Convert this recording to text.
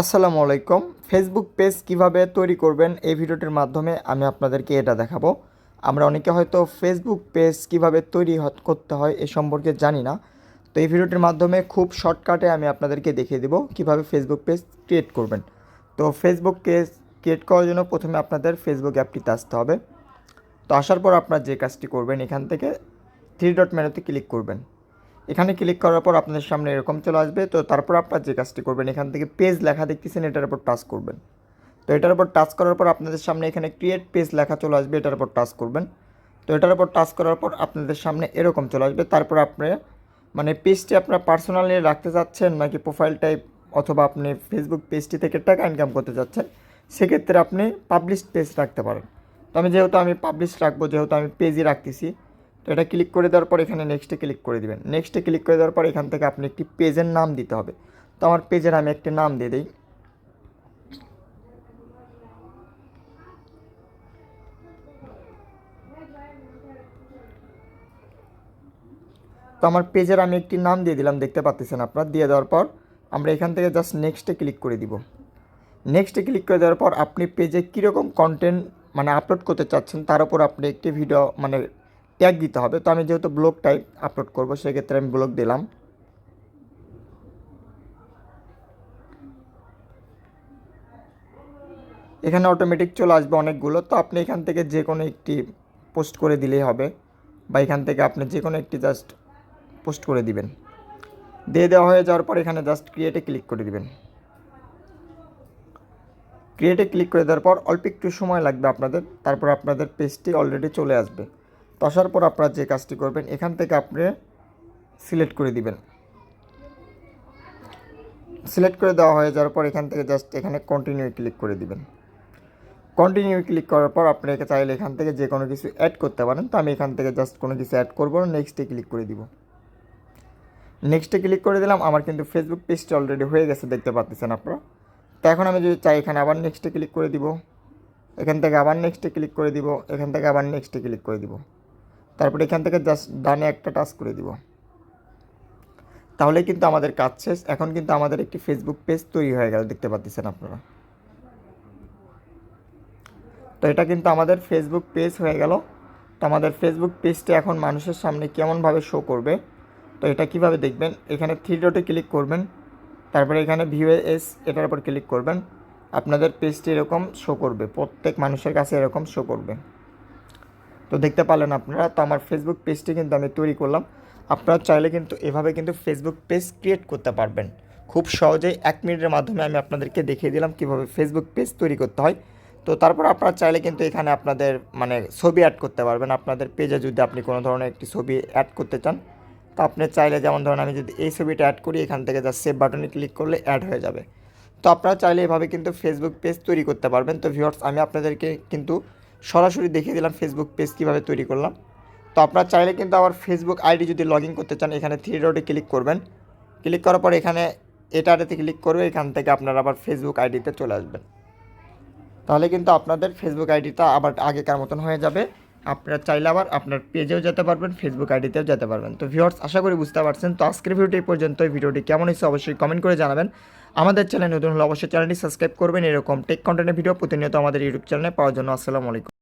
আসসালামু আলাইকুম। Facebook page কীভাবে তৈরি করবেন এই ভিডিওটির মাধ্যমে আমি আপনাদেরকে এটা দেখাবো। আমরা অনেকে হয়তো ফেসবুক পেজ কীভাবে তৈরি করতে হয় এ সম্পর্কে জানি না। তো এই ভিডিওটির মাধ্যমে খুব শর্টকাটে আমি আপনাদেরকে দেখিয়ে দেবো কীভাবে ফেসবুক পেজ ক্রিয়েট করবেন। তো ফেসবুক পেজ ক্রিয়েট করার জন্য প্রথমে আপনাদের ফেসবুক অ্যাপটিতে আসতে হবে। তো আসার পর আপনার যে কাজটি করবেন এখান থেকে থ্রি ডট মেনুতে ক্লিক করবেন। এখানে ক্লিক করার পর আপনাদের সামনে এরকম চলে আসবে। তো তারপর আপনার যে কাজটি করবেন, এখান থেকে পেজ লেখা দেখতেছেন, এটার উপর টাচ করবেন। তো এটার উপর টাচ করার পর আপনাদের সামনে এখানে ক্রিয়েট পেজ লেখা চলে আসবে, এটার উপর টাচ করবেন। তো এটার উপর টাচ করার পর আপনাদের সামনে এরকম চলে আসবে। তারপর আপনি মানে পেজটি আপনার পার্সোনালি রাখতে চাচ্ছেন নাকি প্রোফাইল টাইপ অথবা আপনি ফেসবুক পেজটি থেকে টাকা ইনকাম করতে চাচ্ছেন, সেক্ষেত্রে আপনি পাবলিশ পেজ রাখতে পারেন। তো আমি যেহেতু আমি পাবলিশ রাখব, যেহেতু আমি পেজই রাখতেছি তো এটা ক্লিক করে দেওয়ার পর এখানে নেক্সটে ক্লিক করে দিবেন। নেক্সটে ক্লিক করে দেওয়ার পর এখান থেকে আপনি একটি পেজের নাম দিতে হবে। তো আমার পেজের আমি একটি নাম দিয়ে দিই। তো আমার পেজের আমি একটি নাম দিয়ে দিলাম, দেখতে পাচ্ছেন আপনার। দিয়ে দেওয়ার পর আমরা এখান থেকে জাস্ট নেক্সটে ক্লিক করে দিব। নেক্সটে ক্লিক করে দেওয়ার পর আপনি পেজে কীরকম কন্টেন্ট মানে আপলোড করতে চাচ্ছেন, তার উপর আপনি একটি ভিডিও মানে ট্যাগ দিতে হবে। তো আমি যেহেতু ব্লগ টাইপ আপলোড করব, সেক্ষেত্রে আমি ব্লগ দিলাম। এখানে অটোমেটিক চলে আসবে অনেকগুলো। তো আপনি এখান থেকে যে কোনো একটি পোস্ট করে দিলেই হবে বা এখান থেকে আপনি যে কোনো একটি জাস্ট পোস্ট করে দিবেন। দিয়ে দেওয়া হয়ে যাওয়ার পর এখানে জাস্ট ক্রিয়েটে ক্লিক করে দিবেন। ক্রিয়েটে ক্লিক করে দেওয়ার পর অল্প একটু সময় লাগবে আপনাদের। তারপর আপনাদের পেজটি অলরেডি চলে আসবে। তো আসার পর আপনারা যে কাজটি করবেন, এখান থেকে আপনি সিলেক্ট করে দিবেন। সিলেক্ট করে দেওয়া হয়ে যাওয়ার পর এখান থেকে জাস্ট এখানে কন্টিনিউ ক্লিক করে দিবেন। কন্টিনিউ ক্লিক করার পর আপনি চাইলে এখান থেকে যে কোনো কিছু অ্যাড করতে পারেন, তো আমি এখান থেকে জাস্ট কোনো কিছু অ্যাড করব না নেক্সটে ক্লিক করে দিব। নেক্সটে ক্লিক করে দিলাম, আমার কিন্তু ফেসবুক পেজটি অলরেডি হয়ে গেছে, দেখতে পাচ্ছেন আপনারা। তো এখন আমি যদি চাই, এখানে আবার নেক্সটে ক্লিক করে দিব। এখান থেকে আবার নেক্সটে ক্লিক করে দিব, এখান থেকে আবার নেক্সটে ক্লিক করে দিব। তারপরে এখান থেকে জাস্ট ডানে একটা টাচ করে দিব। তাহলে কিন্তু আমাদের কাজ শেষ। এখন কিন্তু আমাদের একটি ফেসবুক পেজ তৈরি হয়ে গেল, দেখতে পাচ্ছেন আপনারা। তো এটা কিন্তু আমাদের ফেসবুক পেজ হয়ে গেল। তো আমাদের ফেসবুক পেজটি এখন মানুষের সামনে কেমনভাবে শো করবে, তো এটা কীভাবে দেখবেন? এখানে থ্রি ডটে ক্লিক করবেন। তারপরে এখানে ভিউ এস, এটার উপর ক্লিক করবেন। আপনাদের পেজটি এরকম শো করবে। প্রত্যেক মানুষের কাছে এরকম শো করবে। তো দেখতে পারলেন আপনারা, তো আমার ফেসবুক পেজটি কিন্তু আমি তৈরি করলাম। আপনারা চাইলে কিন্তু এভাবে কিন্তু ফেসবুক পেজ ক্রিয়েট করতে পারবেন। খুব সহজেই এক মিনিটের মাধ্যমে আমি আপনাদেরকে দেখিয়ে দিলাম কীভাবে ফেসবুক পেজ তৈরি করতে হয়। তো তারপর আপনারা চাইলে কিন্তু এখানে আপনাদের মানে ছবি অ্যাড করতে পারবেন। আপনাদের পেজে যদি আপনি কোনো ধরনের একটি ছবি অ্যাড করতে চান, তো আপনি চাইলে যেমন ধরুন আমি যদি এই ছবিটা অ্যাড করি, এখান থেকে যা সেভ বাটনে ক্লিক করলে অ্যাড হয়ে যাবে। তো আপনারা চাইলে এভাবে কিন্তু ফেসবুক পেজ তৈরি করতে পারবেন। তো ভিউয়ার্স আমি আপনাদেরকে কিন্তু সরাসরি দেখিয়ে দিলাম ফেসবুক পেজ কীভাবে তৈরি করলাম। তো আপনারা চাইলে কিন্তু আবার ফেসবুক আইডি যদি লগ ইন করতে চান, এখানে থ্রি ডটে ক্লিক করবেন। ক্লিক করার পর এখানে এটাতে ক্লিক করবে, এখান থেকে আপনারা আবার ফেসবুক আইডিতে চলে আসবেন। তাহলে কিন্তু আপনাদের ফেসবুক আইডিটা আবার আগেকার মতন হয়ে যাবে। আপনারা চাইলে আবার আপনার পেজেও যেতে পারবেন ফেসবুক আইডিতেও যেতে পারবেন। তো ভিউয়ার্স আশা করি বুঝতে পারছেন। তো আজকের ভিডিওটি পর্যন্ত ভিডিওটি কেমন হয়েছে অবশ্যই কমেন্ট করে জানাবেন। আমাদের চ্যানেল নতুন হলে অবশ্যই চ্যানেলটি সাবস্ক্রাইব করবেন। এরকম টেক কন্টেন্টের ভিডিও প্রতিনিয়ত আমাদের ইউটিউব চ্যানেলে পাওয়ার জন্য আসসালামু আলাইকুম।